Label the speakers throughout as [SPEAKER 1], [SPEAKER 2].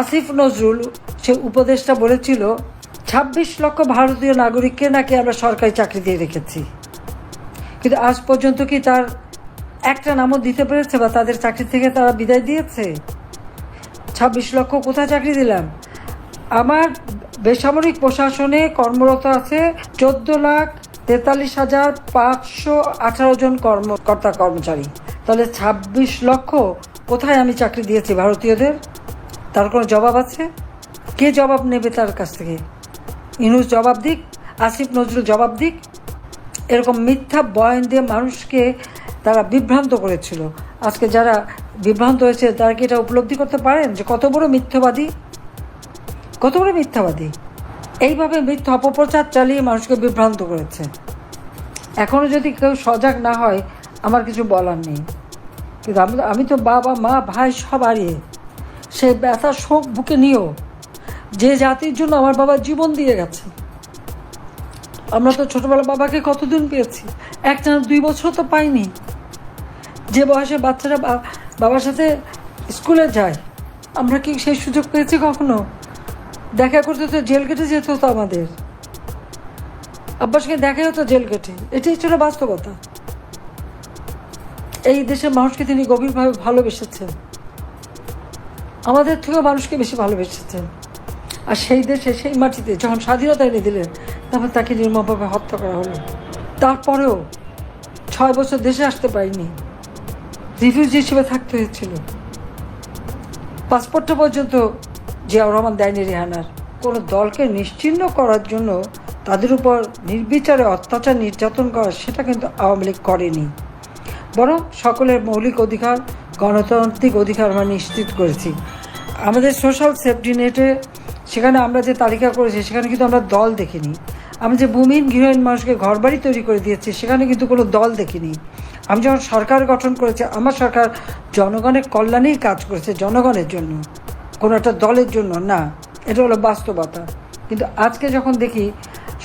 [SPEAKER 1] আসিফ নজরুল, সে উপদেশটা বলেছিল, ছাব্বিশ লক্ষ ভারতীয় নাগরিককে নাকি আমরা সরকারি চাকরি দিয়ে রেখেছি। কিন্তু আজ পর্যন্ত কি তার একটা নামও দিতে পেরেছে বা তাদের চাকরি থেকে তারা বিদায় দিয়েছে? ছাব্বিশ লক্ষ কোথায় চাকরি দিলাম? আমার বেসামরিক প্রশাসনে কর্মরত আছে চোদ্দ লাখ তেতাল্লিশ হাজার পাঁচশো আঠারো জন কর্মকর্তা কর্মচারী তাহলে ছাব্বিশ লক্ষ কোথায় আমি চাকরি দিয়েছি ভারতীয়দের? তার কোনো জবাব আছে? কে জবাব নেবে তার কাছ থেকে? ইনুস জবাব দিক, আসিফ নজরুল জবাব দিক। এরকম মিথ্যা বয়ান দিয়ে মানুষকে তারা বিভ্রান্ত করেছিল। আজকে যারা বিভ্রান্ত হয়েছে, তারা কি এটা উপলব্ধি করতে পারেন যে কত বড় মিথ্যাবাদী? কত বড় মিথ্যাবাদী? এইভাবে মিথ্যা অপপ্রচার চালিয়ে মানুষকে বিভ্রান্ত করেছে। এখনও যদি কেউ সজাগ না হয়, আমার কিছু বলার নেই। কিন্তু আমি আমি তো বাবা, মা, ভাই সব হারিয়ে সেই ব্যথা শোক বুকে নিয়েও যে জাতির জন্য আমার বাবা জীবন দিয়ে গেছে আমরা তো ছোটবেলা বাবাকে কতদিন পেয়েছি? একটা দুই বছর তো পাইনি। যে বয়সে বাচ্চারা বাবার সাথে স্কুলে যায়, আমরা কি সেই সুযোগ পেয়েছি কখনো? দেখা করতে তো জেল কেটে যেতে হতো আমাদের। আব্বার সঙ্গে দেখা হতো জেল কেটে। এটাই ছিল বাস্তবতা। এই দেশের মানুষকে তিনি গভীরভাবে ভালোবেসেছেন। আমাদের থেকেও মানুষকে বেশি ভালোবেসেছেন। আর সেই দেশে, সেই মাটিতে যখন স্বাধীনতা এনে দিলেন, তখন তাকে নির্মমভাবে হত্যা করা হলো। তারপরেও ছয় বছর দেশে আসতে পারিনি। রিফিউজি হিসেবে থাকতে হয়েছিল। পাসপোর্টটা পর্যন্ত জিয়াউর রহমান দেয়নি রেহানার। কোনো দলকে নিশ্চিহ্ন করার জন্য তাদের উপর নির্বিচারে অত্যাচার, নির্যাতন করা, সেটা কিন্তু আওয়ামী লীগ করেনি। বরং সকলের মৌলিক অধিকার, গণতান্ত্রিক অধিকার আমরা নিশ্চিত করেছি। আমাদের সোশ্যাল সেফটি নেটে সেখানে আমরা যে তালিকা করেছি, সেখানে কিন্তু আমরা দল দেখিনি। আমি যে ভূমিহীন গৃহহীন মানুষকে ঘরবাড়ি তৈরি করে দিয়েছি, সেখানে কিন্তু কোনো দল দেখিনি। আমি যখন সরকার গঠন করেছি, আমার সরকার জনগণের কল্যাণেই কাজ করেছে, জনগণের জন্য। কোনো একটা দলের জন্য না। এটা হলো বাস্তবতা। কিন্তু আজকে যখন দেখি,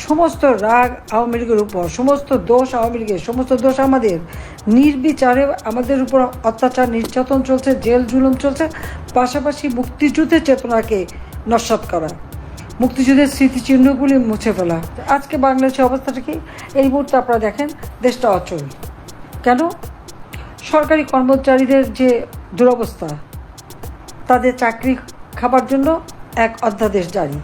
[SPEAKER 1] সমস্ত রাগ আওয়ামী লীগের উপর, সমস্ত দোষ আওয়ামী লীগের, সমস্ত দোষ আমাদের, নির্বিচারে আমাদের উপর অত্যাচার, নির্যাতন চলছে, জেল জুলুম চলছে পাশাপাশি মুক্তিযুদ্ধের চেতনাকে নস্বাত করা, মুক্তিযুদ্ধের স্মৃতিচিহ্নগুলি মুছে ফেলা। আজকে বাংলাদেশের অবস্থাটা কি এই মুহূর্তে আপনারা দেখেন, দেশটা অচল। কেন? সরকারি কর্মচারীদের যে দুরবস্থা, তাদের চাকরি খাবার জন্য এক অধ্যাদেশ জারি।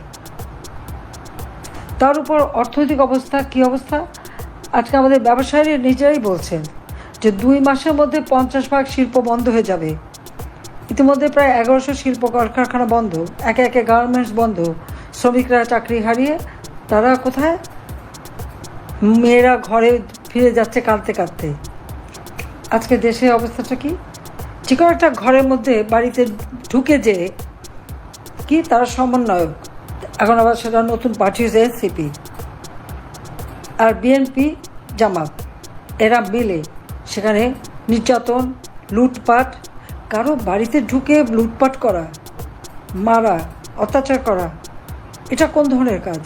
[SPEAKER 1] তার উপর অর্থনৈতিক অবস্থা, কি অবস্থা? আজকে আমাদের ব্যবসায়ীরা নিজেরাই বলছেন যে দুই মাসের মধ্যে পঞ্চাশ ভাগ শিল্প বন্ধ হয়ে যাবে। ইতিমধ্যে প্রায় এগারোশো শিল্প কলকারখানা বন্ধ, একে একে গার্মেন্টস বন্ধ। শ্রমিকরা চাকরি হারিয়ে তারা কোথায়? মেয়েরা ঘরে ফিরে যাচ্ছে কাঁদতে কাঁদতে। আজকে দেশের অবস্থাটা কি? কোনো একটা ঘরের মধ্যে বাড়িতে ঢুকে যে কি তারা সমন্বয়ক। এখন আবার সেটা নতুন পাঠিয়েছে এনসিপি। আর বিএনপি জামাত, এরা মিলে সেখানে নির্যাতন, লুটপাট কারও বাড়িতে ঢুকে লুটপাট করা, মারা, অত্যাচার করা, এটা কোন ধরনের কাজ?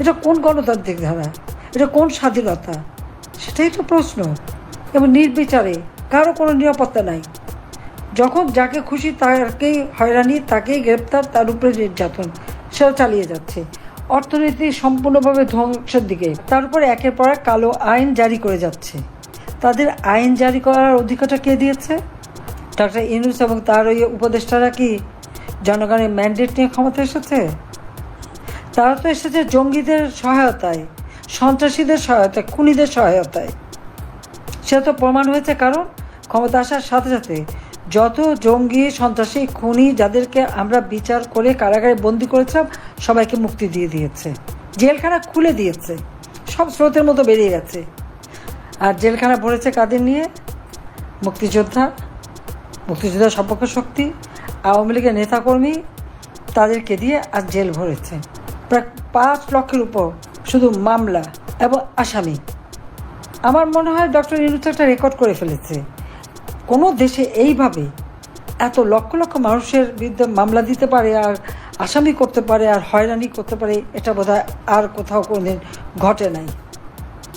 [SPEAKER 1] এটা কোন গণতান্ত্রিক ধারা? এটা কোন স্বাধীনতা? সেটাই তো প্রশ্ন। এবং নির্বিচারে, কারও কোনো নিরাপত্তা নাই। যখন যাকে খুশি তাকেই হয়রানি, তাকেই গ্রেপ্তার, তার উপরে নির্যাতন, সেও চালিয়ে যাচ্ছে। অর্থনীতি সম্পূর্ণভাবে ধ্বংসের দিকে, তার উপরে একের পর এক কালো আইন জারি করে যাচ্ছে। তাদের আইন জারি করার অধিকারটা কে দিয়েছে? ডক্টর ইনুস এবং তার ওই উপদেষ্টারা কি জনগণের ম্যান্ডেট নিয়ে ক্ষমতা এসেছে? তারা তো এসেছে জঙ্গিদের সহায়তায়, সন্ত্রাসীদের সহায়তায়, খুনিদের সহায়তায়। সেটা তো প্রমাণ হয়েছে কারণ ক্ষমতা আসার সাথে সাথে যত জঙ্গি, সন্ত্রাসী, খুনি যাদেরকে আমরা বিচার করে কারাগারে বন্দি করেছিলাম, সবাইকে মুক্তি দিয়ে দিয়েছে। জেলখানা খুলে দিয়েছে। সব স্রোতের মতো বেরিয়ে গেছে। আর জেলখানা ভরেছে কাদের নিয়ে? মুক্তিযোদ্ধা মুক্তিযোদ্ধা সপক্ষ শক্তি, আওয়ামী লীগের নেতাকর্মী তাদেরকে দিয়ে আজ জেল ভরেছে। প্রায় পাঁচ লক্ষের উপর শুধু মামলা এবং আসামি। আমার মনে হয় ডক্টর ইনুস একটা রেকর্ড করে ফেলেছে। কোনো দেশে এইভাবে এত লক্ষ লক্ষ মানুষের বিরুদ্ধে মামলা দিতে পারে আর আসামি করতে পারে আর হয়রানি করতে পারে, এটা বোধহয় আর কোথাও কোনোদিন ঘটে নাই।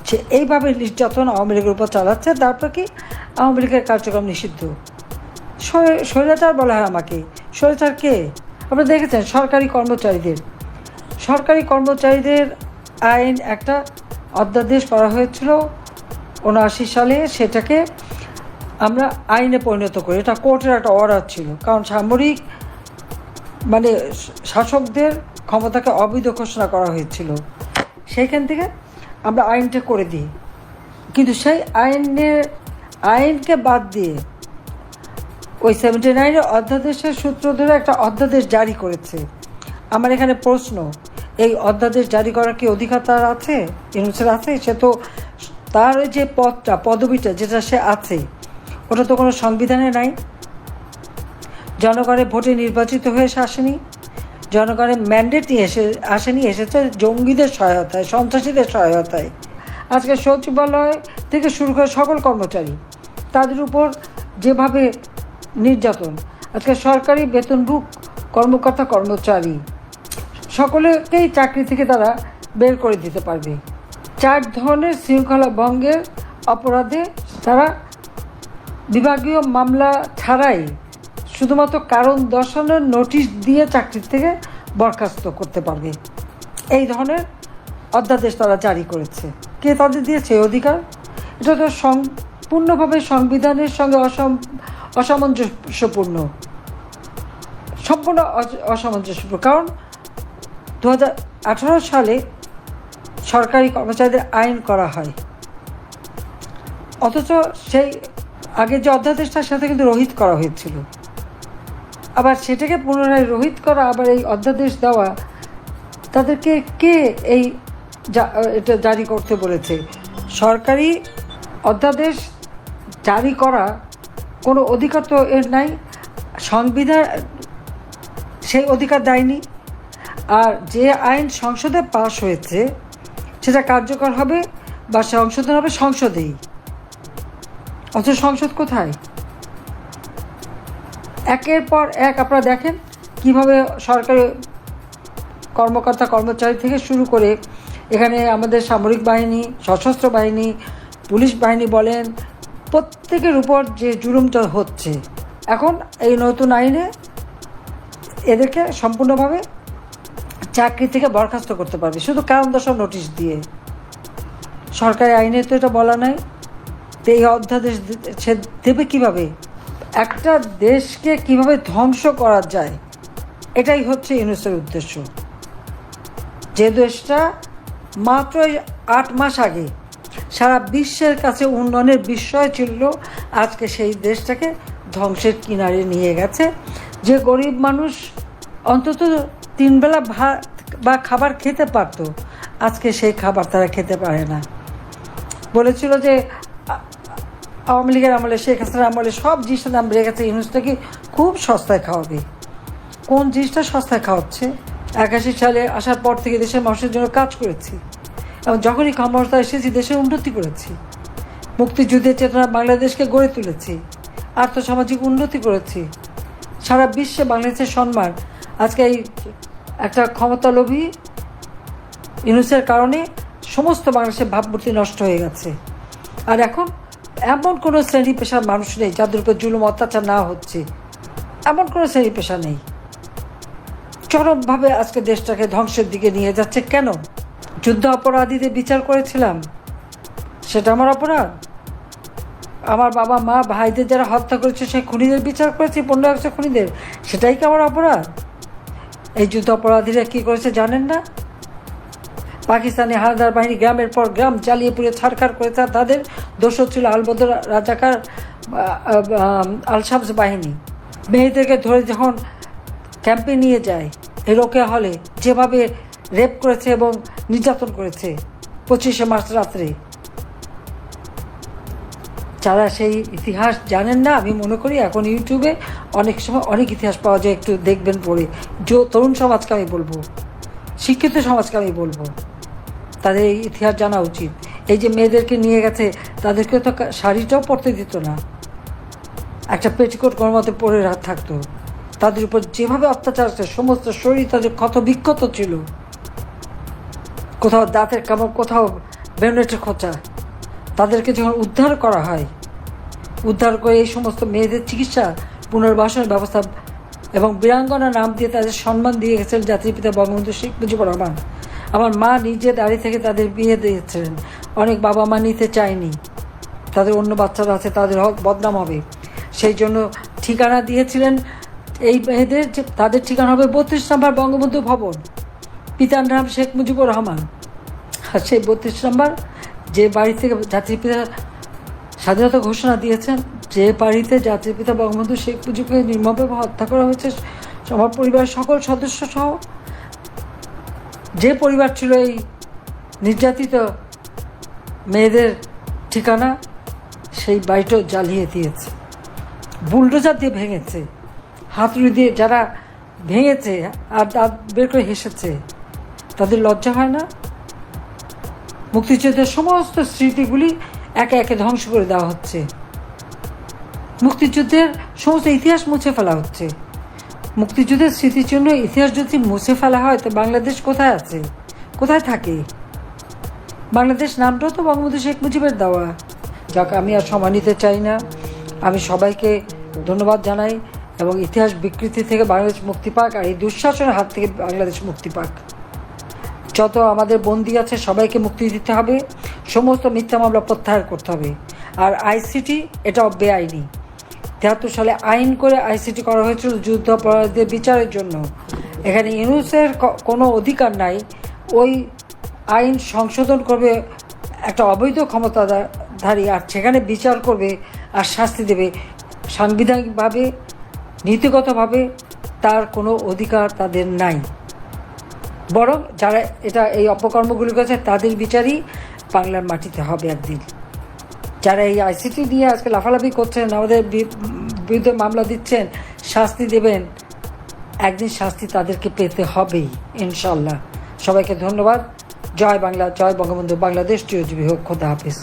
[SPEAKER 1] সে এইভাবে নির্যাতন আওয়ামী লীগের উপর চালাচ্ছে, তারপর কি আওয়ামী লীগের কার্যক্রম নিষিদ্ধ। স্বৈরাচার বলা হয় আমাকে। স্বৈরাচার কে? আপনারা দেখেছেন, সরকারি কর্মচারীদের। সরকারি কর্মচারীদের আইন একটা অধ্যাদেশ করা হয়েছিল উনআশি সালে, সেটাকে আমরা আইনে পরিণত করি। এটা কোর্টের একটা অর্ডার ছিল। কারণ সামরিক মানে শাসকদের ক্ষমতাকে অবৈধ ঘোষণা করা হয়েছিল। সেইখান থেকে আমরা আইনটা করে দিই। কিন্তু সেই আইনের, আইনকে বাদ দিয়ে ওই সেভেন্টি নাইনের অধ্যাদেশের সূত্র ধরে একটা অধ্যাদেশ জারি করেছে। আমার এখানে প্রশ্ন, এই অধ্যাদেশ জারি করার কি অধিকার তার আছে? ইউনুসের আছে? সে তো তার যে পদটা, পদবিটা, যেটা সে আছে, ওটা তো কোনো সংবিধানে নাই। জনগণের ভোটে নির্বাচিত হয়ে এসে আসেনি। জনগণের ম্যান্ডেট নিয়ে এসে, আসেনি, এসেছে জঙ্গিদের সহায়তায়, সন্ত্রাসীদের সহায়তায়। আজকে সচিবালয় থেকে শুরু করে সকল কর্মচারী, তাদের উপর যেভাবে নির্যাতন। আজকে সরকারি বেতনভুক কর্মকর্তা কর্মচারী, সকলেকেই চাকরি থেকে তারা বের করে দিতে পারবে। চার ধরনের শৃঙ্খলা ভঙ্গের অপরাধে তারা বিভাগীয় মামলা ছাড়াই শুধুমাত্র কারণ দর্শানোর নোটিশ দিয়ে চাকরি থেকে বরখাস্ত করতে পারবে। এই ধরনের অধ্যাদেশ তারা জারি করেছে। কে তাদের দিয়েছে অধিকার? এটা তো সম্পূর্ণভাবে সংবিধানের সঙ্গে অসম অসামঞ্জস্যপূর্ণ। সম্পূর্ণ অস- অসামঞ্জস্যপূর্ণ। কারণ দু হাজার আঠারো সালে সরকারি কর্মচারীদের আইন করা হয়। অথচ সেই আগে যে অধ্যাদেশটার সাথে কিন্তু রোহিত করা হয়েছিল। আবার সেটাকে পুনরায় রোহিত করা, আবার এই অধ্যাদেশ দেওয়া, তাদেরকে কে এই এটা জারি করতে বলেছে? সরকারি অধ্যাদেশ জারি করা কোনো অধিকার তো এর নাই। সংবিধান সেই অধিকার দেয়নি। আর যে আইন সংসদে পাশ হয়েছে, সেটা কার্যকর হবে বা সংশোধন হবে সংসদেই। অথচ সংসদ কোথায়? একের পর এক আপনারা দেখেন কীভাবে সরকারি কর্মকর্তা কর্মচারী থেকে শুরু করে এখানে আমাদের সামরিক বাহিনী, সশস্ত্র বাহিনী, পুলিশ বাহিনী বলেন প্রত্যেকের উপর যে জুলুমটা হচ্ছে, এখন এই নতুন আইনে এদেরকে সম্পূর্ণভাবে চাকরি থেকে বরখাস্ত করতে পারবে। শুধু কারণ দশা নোটিশ দিয়ে। সরকারি আইনে তো এটা বলা নাই। তো এই অধ্যাদেশ সে দেবে কীভাবে? একটা দেশকে কীভাবে ধ্বংস করা যায়? এটাই হচ্ছে ইউনুসের উদ্দেশ্য। যে দেশটা মাত্র আট মাস আগে সারা বিশ্বের কাছে উন্নয়নের বিস্ময় ছিল আজকে সেই দেশটাকে ধ্বংসের কিনারে নিয়ে গেছে। যে গরিব মানুষ অন্তত তিনবেলা ভাত বা খাবার খেতে পারতো, আজকে সেই খাবার তারা খেতে পারে না। বলেছিল যে আওয়ামী লীগের আমলে, শেখ হাসিনার আমলে সব জিনিসের দাম বেড়ে গেছে ইউনুসটাকে খুব সস্তায় খাওয়াবে? কোন জিনিসটা সস্তায় খাওয়াচ্ছে? একাশি সালে আসার পর থেকে দেশের মানুষের জন্য কাজ করেছি। এবং যখনই ক্ষমতা এসেছি দেশের উন্নতি করেছি। মুক্তিযুদ্ধের চেতনা বাংলাদেশকে গড়ে তুলেছি, আর্থসামাজিক উন্নতি করেছি। সারা বিশ্বে বাংলাদেশের সম্মান, আজকে এই একটা ক্ষমতালোভী ইউনুসের কারণে সমস্ত বাংলাদেশের ভাবমূর্তি নষ্ট হয়ে গেছে। আর এখন এমন কোনো শ্রেণি পেশার মানুষ নেই যাদের উপর জুলুম, অত্যাচার না হচ্ছে। এমন কোনো শ্রেণি পেশা নেই। চরমভাবে আজকে দেশটাকে ধ্বংসের দিকে নিয়ে যাচ্ছে কেন? যুদ্ধ অপরাধীদের বিচার করেছিলাম? সেটা আমার অপরাধ? আমার বাবা, মা, ভাইদের যারা হত্যা করেছে সেই খুনিদের বিচার করেছি পনেরো একশো খুনিদের? সেটাই কি আমার অপরাধ? এই যুদ্ধ অপরাধীরা কী করেছে জানেন না? পাকিস্তানি হানাদার বাহিনী গ্রামের পর গ্রাম জ্বালিয়ে পুড়ে ছাড়খাড় করেছে আর তাদের দোষ ছিল আলবদর রাজাকার আলশাবস বাহিনী। মেয়েদেরকে ধরে যখন ক্যাম্পে নিয়ে যায় এই রোকে হলে, যেভাবে রেপ করেছে এবং নির্যাতন করেছে পঁচিশে মার্চ রাত্রে। যারা সেই ইতিহাস জানেন না, আমি মনে করি এখন ইউটিউবে অনেক সময় অনেক ইতিহাস পাওয়া যায়, একটু দেখবেন যে, তরুণ সমাজকে আমি বলব, শিক্ষিত সমাজকে আমি বলব, তাদের এই ইতিহাস জানা উচিত। এই যে মেয়েদেরকে নিয়ে গেছে তাদেরকে তো শাড়িটাও পরতে দিত না। একটা পেটিকোট কোনো মতে পরে রাত থাকতো। তাদের উপর যেভাবে অত্যাচার আছে সমস্ত শরীর তাদের ক্ষত বিক্ষত ছিল। কোথাও দাঁতের কামড়, কোথাও বেনেটের খোঁচা তাদেরকে যখন উদ্ধার করা হয়, উদ্ধার করে এই সমস্ত মেয়েদের চিকিৎসা, পুনর্বাসনের ব্যবস্থা এবং বীরাঙ্গনা নাম দিয়ে তাদের সম্মান দিয়ে গেছেন জাতির পিতা বঙ্গবন্ধু শেখ মুজিবুর রহমান। আমার মা নিজে দাঁড়িয়ে থেকে তাদের বিয়ে দিয়েছিলেন। অনেক বাবা মা নিতে চায়নি। তাদের অন্য বাচ্চারা আছে, তাদের হক বদনাম হবে। সেই জন্য ঠিকানা দিয়েছিলেন এই মেয়েদের তাদের ঠিকানা হবে বত্রিশ নম্বর বঙ্গবন্ধু ভবন। পিতার নাম শেখ মুজিবুর রহমান। আর সেই বত্রিশ নম্বর, যে বাড়ি থেকে জাতির পিতা স্বাধীনতা ঘোষণা দিয়েছেন, যে বাড়িতে জাতির পিতা বঙ্গবন্ধু শেখ মুজিবকে নির্মমভাবে হত্যা করা হয়েছে আমার পরিবারের সকল সদস্য সহ যে পরিবার ছিল এই নির্যাতিত মেয়েদের ঠিকানা, সেই বাড়িটাও জ্বালিয়ে দিয়েছে। বুলডোজার দিয়ে ভেঙেছে, হাতুড়ি দিয়ে যারা ভেঙেছে আর দাঁত বের করে হেসেছে তাদের লজ্জা হয় না? মুক্তিযুদ্ধের সমস্ত স্মৃতিগুলি একে একে ধ্বংস করে দেওয়া হচ্ছে। মুক্তিযুদ্ধের সমস্ত ইতিহাস মুছে ফেলা হচ্ছে। মুক্তিযুদ্ধের স্মৃতির জন্য ইতিহাস যদি মুছে ফেলা হয়, তো বাংলাদেশ কোথায় আছে? কোথায় থাকে? বাংলাদেশ নামটাও তো বঙ্গবন্ধু শেখ মুজিবের দেওয়া। যাক, আমি আর সময় নিতে চাই না। আমি সবাইকে ধন্যবাদ জানাই এবং ইতিহাস বিকৃতি থেকে বাংলাদেশ মুক্তি পাক আর এই দুঃশাসনের হাত থেকে বাংলাদেশ মুক্তি পাক। যত আমাদের বন্দি আছে, সবাইকে মুক্তি দিতে হবে। সমস্ত মিথ্যা মামলা প্রত্যাহার করতে হবে। আর আইসিটি এটাও বেআইনি। তেহাত্তর সালে আইন করে আইসিটি করা হয়েছিল যুদ্ধ অপরাধীদের বিচারের জন্য। এখানে ইউনুসের কোনো অধিকার নাই। ওই আইন সংশোধন করবে, একটা অবৈধ ক্ষমতাধারী, আর সেখানে বিচার করবে আর শাস্তি দেবে। সাংবিধানিকভাবে, নীতিগতভাবে তার কোনো অধিকার তাদের নাই। বরং যারা এটা, এই অপকর্মগুলি করেছে, তাদের বিচারই বাংলার মাটিতে হবে একদিন। যারা এই আইসিটি নিয়ে আজকে লাফালাফি করছেন, আমাদের বিরুদ্ধে মামলা দিচ্ছেন, শাস্তি দেবেন, একদিন শাস্তি তাদেরকে পেতে হবেই ইনশাল্লাহ সবাইকে ধন্যবাদ। জয় বাংলা, জয় বঙ্গবন্ধু, বাংলাদেশ, চিরজীবী হোক, খোদা হাফিজ।